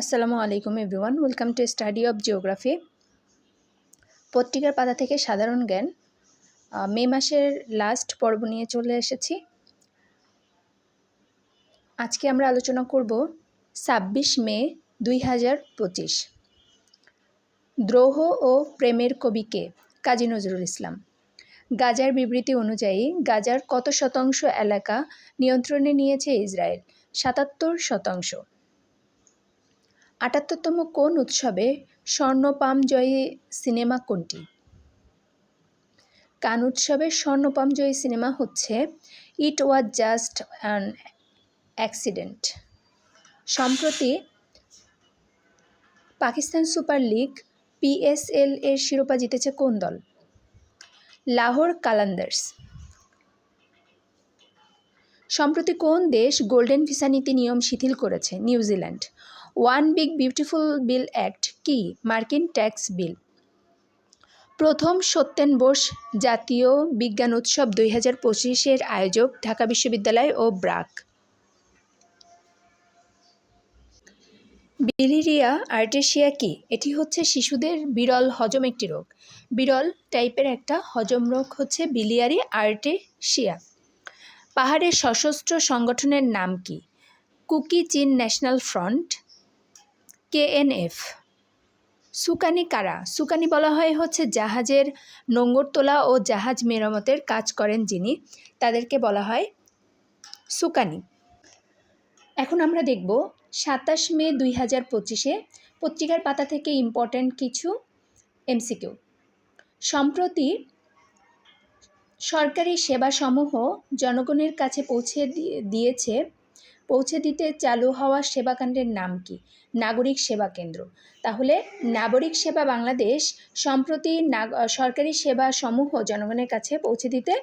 আসসালামু আলাইকুম everyone, welcome to study of geography. পত্রিকার পাতা থেকে সাধারণ জ্ঞান। মে মাসের লাস্ট পর্ব নিয়ে চলে এসেছি। আজকে আমরা আলোচনা করব ছাব্বিশ মে দুই হাজার পঁচিশ। দ্রোহ ও প্রেমের কবিকে কাজী নজরুল ইসলাম। গাজার বিবৃতি অনুযায়ী গাজার কত শতাংশ এলাকা নিয়ন্ত্রণে নিয়েছে ইসরায়েল? সাতাত্তর শতাংশ। আটাত্তরতম কোন উৎসবে স্বর্ণপাম জয়ী সিনেমা কোনটি? কান উৎসবের স্বর্ণপাম জয়ী সিনেমা হচ্ছে it was just an accident সম্প্রতি পাকিস্তান সুপার লিগ পিএসএল এর শিরোপা জিতেছে কোন দল? লাহোর কালান্দার্স। সম্প্রতি কোন দেশ গোল্ডেন ভিসা নীতি নিয়ম শিথিল করেছে? New Zealand. One big beautiful bill act কি? মার্কিন ট্যাক্স বিল। প্রথম সত্যেন বোস জাতীয় বিজ্ঞান উৎসব দুই হাজার পঁচিশের আয়োজক ঢাকা বিশ্ববিদ্যালয় ও ব্রাক। বিলিরিয়া আর্টেশিয়া কি? এটি হচ্ছে শিশুদের বিরল হজম একটি রোগ। বিরল টাইপের একটা হজম রোগ হচ্ছে বিলিয়ারি আর্টেশিয়া। পাহাড়ের সশস্ত্র সংগঠনের নাম কি? কুকি চীন ন্যাশনাল ফ্রন্ট। কেএনএফ সুকানি কারা? সুকানি বলা হয় হচ্ছে জাহাজের নোঙ্গর তোলা ও জাহাজ মেরামতের কাজ করেন যিনি। তাদেরকে বলা হয় সুকানি। এখন আমরা দেখব সাতাশ মে দুই হাজার পঁচিশে পত্রিকার পাতা থেকে ইম্পর্ট্যান্ট কিছু এমসিকিউ। সম্প্রতি সরকারি সেবাসমূহ জনগণের কাছে পৌঁছে দিয়ে- দিয়েছে পৌঁছে দিতে চালু হওয়া সেবাকাণ্ডের নাম কি? নাগরিক সেবা কেন্দ্র। তাহলে নাগরিক সেবা বাংলাদেশ সম্প্রতি সরকারি সেবা সমূহ জনগণের কাছে পৌঁছে দিতে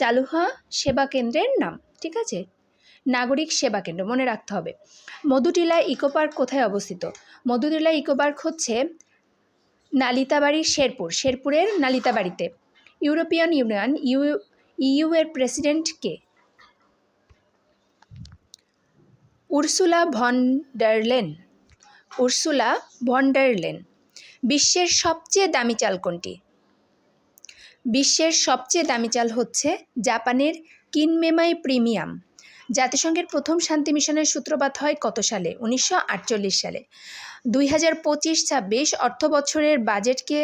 চালু হওয়া সেবা কেন্দ্রের নাম, ঠিক আছে? নাগরিক সেবা কেন্দ্র, মনে রাখতে হবে। মধুটিলা ইকো পার্ক কোথায় অবস্থিত? মধুটিলা ইকো পার্ক হচ্ছে নালিতাবাড়ি শেরপুর, শেরপুরের নালিতাবাড়িতে। ইউরোপিয়ান ইউনিয়ন, ইউ ইউ এর প্রেসিডেন্ট কে? Ursula von der Leyen Ursula von der Leyen বিশ্বের সবচেয়ে দামি চাল কোনটি? বিশ্বের সবচেয়ে দামি চাল হচ্ছে জাপানের কিনমেমাই প্রিমিয়াম। জাতিসংঘের প্রথম শান্তি মিশনের সূত্রপাত হয় কত সালে? উনিশশো আটচল্লিশ সালে। দুই হাজার পঁচিশ ছাব্বিশ অর্থ বছরের বাজেটকে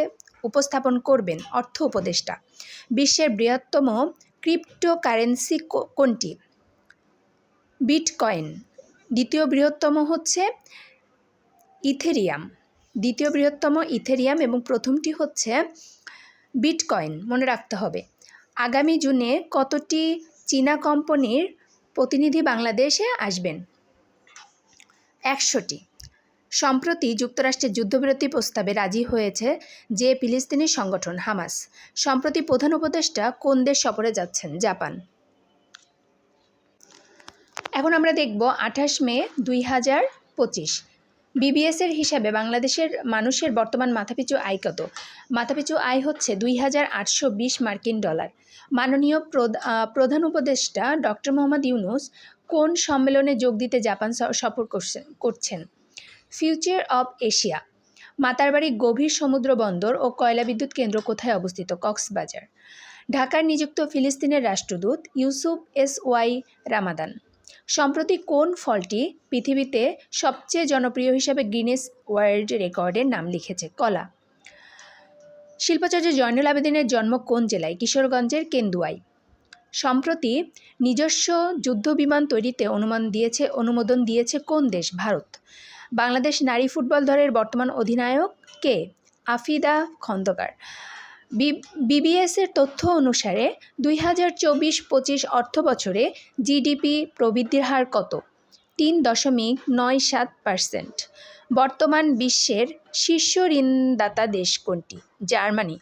উপস্থাপন করবেন অর্থ উপদেষ্টা। বিশ্বের বৃহত্তম ক্রিপ্টোকারেন্সি কোনটি? বিটকয়েন। দ্বিতীয় বৃহত্তম হচ্ছে ইথেরিয়াম। দ্বিতীয় বৃহত্তম ইথেরিয়াম এবং প্রথমটি হচ্ছে বিটকয়েন, মনে রাখতে হবে। আগামী জুনে কতটি চীনা কোম্পানির প্রতিনিধি বাংলাদেশে আসবেন? একশোটি। সম্প্রতি যুক্তরাষ্ট্রের যুদ্ধবিরতি প্রস্তাবে রাজি হয়েছে যে ফিলিস্তিনি সংগঠন হামাস। সম্প্রতি প্রধান উপদেষ্টা কোন দেশ সফরে যাচ্ছেন? জাপান। এখন আমরা দেখব আঠাশ মে দুই হাজার পঁচিশ। বিবিএসের হিসাবে বাংলাদেশের মানুষের বর্তমান মাথাপিছু আয় কত? মাথাপিছু আয় হচ্ছে দুই হাজার আটশো বিশ মার্কিন ডলার। মাননীয় প্রধান উপদেষ্টা ডক্টর মোহাম্মদ ইউনুস কোন সম্মেলনে যোগ দিতে জাপান সফর করছে- করছেন? ফিউচার অব এশিয়া মাতারবাড়ি গভীর সমুদ্র বন্দর ও কয়লা বিদ্যুৎ কেন্দ্র কোথায় অবস্থিত? কক্সবাজার। ঢাকার নিযুক্ত ফিলিস্তিনের রাষ্ট্রদূত ইউসুফ এস ওয়াই রামাদান। সম্প্রতি কোন ফলটি পৃথিবীতে সবচেয়ে জনপ্রিয় হিসাবে গিনেস ওয়ার্ল্ড রেকর্ডের নাম লিখেছে? কলা। শিল্পাচার্য জয়নুল আবেদিনের জন্ম কোন জেলায়? কিশোরগঞ্জের কেন্দুয়ায়। সম্প্রতি নিজস্ব যুদ্ধবিমান তৈরিতে অনুমান দিয়েছে, অনুমোদন দিয়েছে কোন দেশ? ভারত। বাংলাদেশ নারী ফুটবল দলের বর্তমান অধিনায়ক কে? আফিদা খন্দকার। বিবিএসের তথ্য অনুসারে দুই হাজার চব্বিশ পঁচিশ অর্থ বছরে জিডিপি প্রবৃদ্ধির হার কত? তিন দশমিক নয় সাত পার্সেন্ট। বর্তমান বিশ্বের শীর্ষ ঋণদাতা দেশ কোনটি? জার্মানি।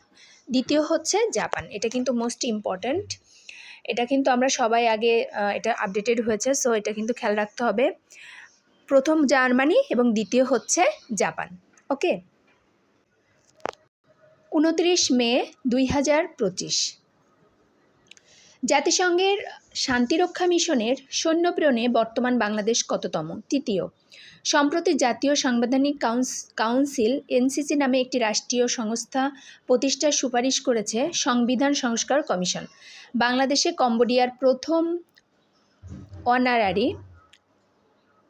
দ্বিতীয় হচ্ছে জাপান। এটা কিন্তু মোস্ট ইম্পর্ট্যান্ট। এটা কিন্তু আমরা সবাই আগে এটা আপডেটেড হয়েছে, সো এটা কিন্তু খেয়াল রাখতে হবে। প্রথম জার্মানি এবং দ্বিতীয় হচ্ছে জাপান। ওকে? উনত্রিশ মে দুই হাজার পঁচিশ। জাতিসংঘের শান্তিরক্ষা মিশনের সৈন্য প্রেরণে বর্তমান বাংলাদেশ কততম? তৃতীয়, সম্প্রতি জাতীয় সাংবিধানিক কাউন্স- কাউন্সিল এনসিসি নামে একটি রাষ্ট্রীয় সংস্থা প্রতিষ্ঠার সুপারিশ করেছে সংবিধান সংস্কার কমিশন। বাংলাদেশে কম্বোডিয়ার প্রথম অনারারি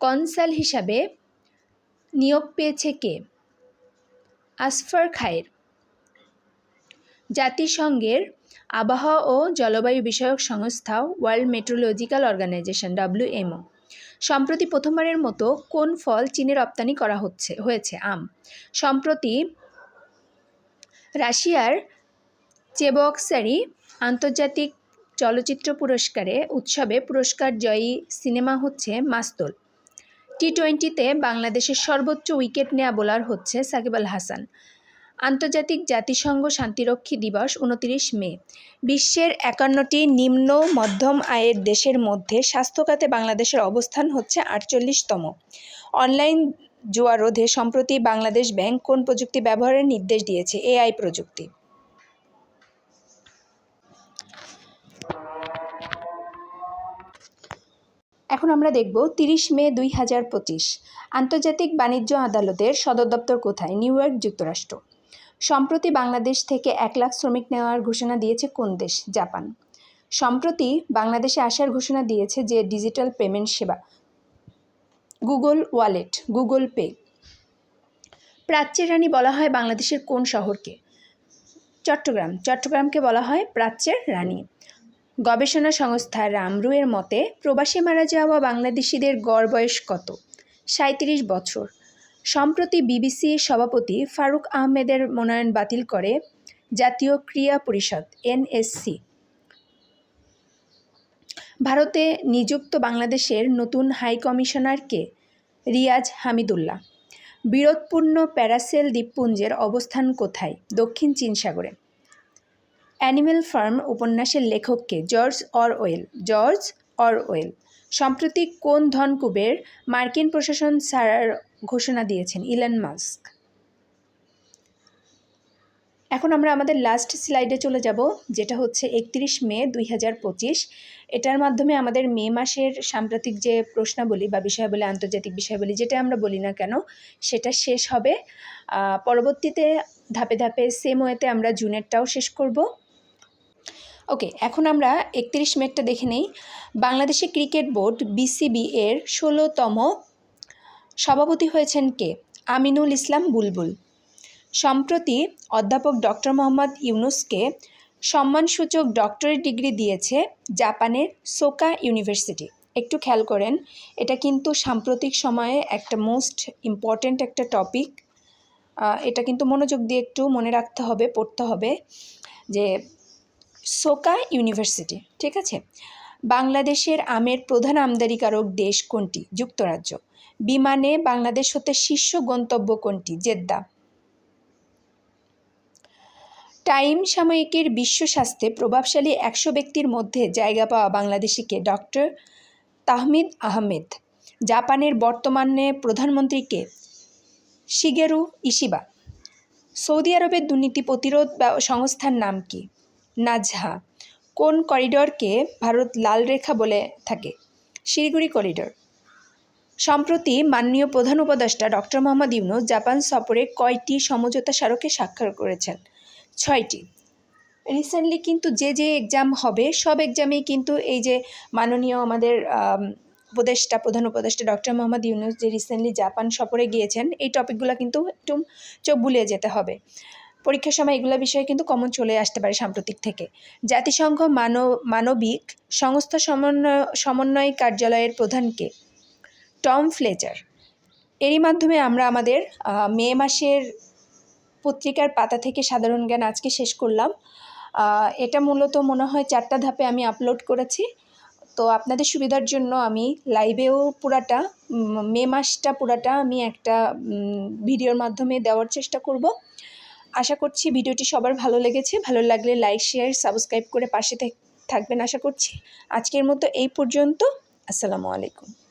কনসাল হিসাবে নিয়োগ পেয়েছে কে? আসফার খায়ের। জাতিসংঘের আবহাওয়া ও জলবায়ু বিষয়ক সংস্থা ওয়ার্ল্ড মেট্রোলজিক্যাল অর্গানাইজেশন ডাব্লিউএমও সম্প্রতি প্রথমবারের মতো কোন ফল চীনে রপ্তানি করা হচ্ছে, হয়েছে আম। সম্প্রতি রাশিয়ার চেবক্সারি আন্তর্জাতিক চলচ্চিত্র পুরস্কারে উৎসবে পুরস্কার জয়ী সিনেমা হচ্ছে মাস্তল। টি টোয়েন্টিতে বাংলাদেশের সর্বোচ্চ উইকেট নেওয়া বোলার হচ্ছে সাকিব আল হাসান। আন্তর্জাতিক জাতিসংঘ শান্তিরক্ষী দিবস উনতিরিশ মে। বিশ্বের একান্নটি নিম্ন, মধ্যম আয়ের দেশের মধ্যে স্বাস্থ্যখাতে বাংলাদেশের অবস্থান হচ্ছে আটচল্লিশতম। অনলাইন জুয়া রোধে সম্প্রতি বাংলাদেশ ব্যাংক কোন প্রযুক্তি ব্যবহারের নির্দেশ দিয়েছে? এআই প্রযুক্তি। এখন আমরা দেখব তিরিশ মে দুই হাজার পঁচিশ। আন্তর্জাতিক বাণিজ্য আদালতের সদর দপ্তর কোথায়? নিউ ইয়র্ক, যুক্তরাষ্ট্র। সম্প্রতি বাংলাদেশ থেকে এক লাখ শ্রমিক নেওয়ার ঘোষণা দিয়েছে কোন দেশ? জাপান। সম্প্রতি বাংলাদেশে আসার ঘোষণা দিয়েছে যে ডিজিটাল পেমেন্ট সেবা, গুগল ওয়ালেট, গুগল পে। প্রাচ্যের রানী বলা হয় বাংলাদেশের কোন শহরকে? চট্টগ্রাম। চট্টগ্রামকে বলা হয় প্রাচ্যের রানী। গবেষণা সংস্থা রামরুয়ের মতে, প্রবাসে মারা যাওয়া বাংলাদেশিদের গড় বয়স কত? সাঁত্রিশ বছর। সম্প্রতি বিবিসি সভাপতি ফারুক আহমেদের মনোনয়ন বাতিল করে জাতীয় ক্রীড়া পরিষদ, এনএসসি। ভারতে নিযুক্ত বাংলাদেশের নতুন হাই কমিশনারকে রিয়াজ হামিদুল্লাহ। বিরোধপূর্ণ প্যারাসেল দ্বীপপুঞ্জের অবস্থান কোথায়? দক্ষিণ চীন সাগরে। অ্যানিমেল ফার্ম উপন্যাসের লেখককে জর্জ অরওয়েল জর্জ অরওয়েল। সম্প্রতি কোন ধনকুবের মার্কিন প্রশাসন ছাড়ার ঘোষণা দিয়েছেন ইলন মাস্ক। এখন আমরা আমাদের লাস্ট স্লাইডে চলে যাব, যেটা হচ্ছে একত্রিশ মে দুই হাজার পঁচিশ। এটার মাধ্যমে আমাদের মে মাসের সাম্প্রতিক যে প্রশ্নাবলী বা বিষয়াবলী, আন্তর্জাতিক বিষয়াবলী, যেটা আমরা বলি না কেন, সেটা শেষ হবে। পরবর্তীতে ধাপে ধাপে সেম ওয়েতে আমরা জুনেরটাও শেষ করব। ওকে এখন আমরা একত্রিশ মেটটা দেখে নেই। বাংলাদেশে ক্রিকেট বোর্ড বিসিবি এর ষোলোতম সভাপতি হয়েছেন কে? আমিনুল ইসলাম বুলবুল। সম্প্রতি অধ্যাপক ডক্টর মোহাম্মদ ইউনুসকে সম্মানসূচক ডক্টরেট ডিগ্রি দিয়েছে জাপানের সোকা ইউনিভার্সিটি। একটু খেয়াল করেন, এটা কিন্তু সাম্প্রতিক সময়ে একটা মোস্ট ইম্পর্ট্যান্ট একটা টপিক। এটা কিন্তু মনোযোগ দিয়ে একটু মনে রাখতে হবে, পড়তে হবে যে সোকা ইউনিভার্সিটি, ঠিক আছে? বাংলাদেশের আমের প্রধান আমদানিকারক দেশ কোনটি? যুক্তরাজ্য। বিমানে বাংলাদেশ হতে শীর্ষ গন্তব্য কোনটি? জেদ্দা। টাইম সাময়িকীর বিশ্ব স্বাস্থ্যে প্রভাবশালী একশো ব্যক্তির মধ্যে জায়গা পাওয়া বাংলাদেশিকে ডক্টর তাহমিদ আহমেদ। জাপানের বর্তমানে প্রধানমন্ত্রীকে শিগেরু ইশিবা। সৌদি আরবের দুর্নীতি প্রতিরোধ সংস্থার নাম কি? নাজহা। কোন করিডরকে ভারত লাল রেখা বলে থাকে? শিলিগুড়ি করিডর। সম্প্রতি মাননীয় প্রধান উপদেষ্টা ডক্টর মোহাম্মদ ইউনুস জাপান সফরে কয়টি সমঝোতা স্মারকে স্বাক্ষর করেছেন? ছয়টি। রিসেন্টলি কিন্তু যে যে এক্সাম হবে, সব এক্সামেই কিন্তু এই যে মাননীয় আমাদের উপদেষ্টা, প্রধান উপদেষ্টা ডক্টর মোহাম্মদ ইউনুস যে রিসেন্টলি জাপান সফরে গিয়েছেন, এই টপিকগুলো কিন্তু একটু চোখ বুলিয়ে যেতে হবে। পরীক্ষার সময় এগুলো বিষয়ে কিন্তু কমন চলে আসতে পারে সাম্প্রতিক থেকে। জাতিসংঘ মানব, মানবিক সংস্থা সমন্বয় সমন্বয় কার্যালয়ের প্রধানকে টম ফ্লেচার। এরই মাধ্যমে আমরা আমাদের মে মাসের পত্রিকার পাতা থেকে সাধারণ জ্ঞান আজকে শেষ করলাম। এটা মূলত মনে হয় চারটা ধাপে আমি আপলোড করেছি। তো আপনাদের সুবিধার জন্য আমি লাইভেও পুরাটা মে মাসটা পুরাটা আমি একটা ভিডিওর মাধ্যমে দেওয়ার চেষ্টা করব। আশা করছি ভিডিওটি সবার ভালো লেগেছে। ভালো লাগলে লাইক শেয়ার সাবস্ক্রাইব করে পাশে থাক- থাকবেন আশা করছি। আজকের মতো এই পর্যন্ত। আসসালামু আলাইকুম।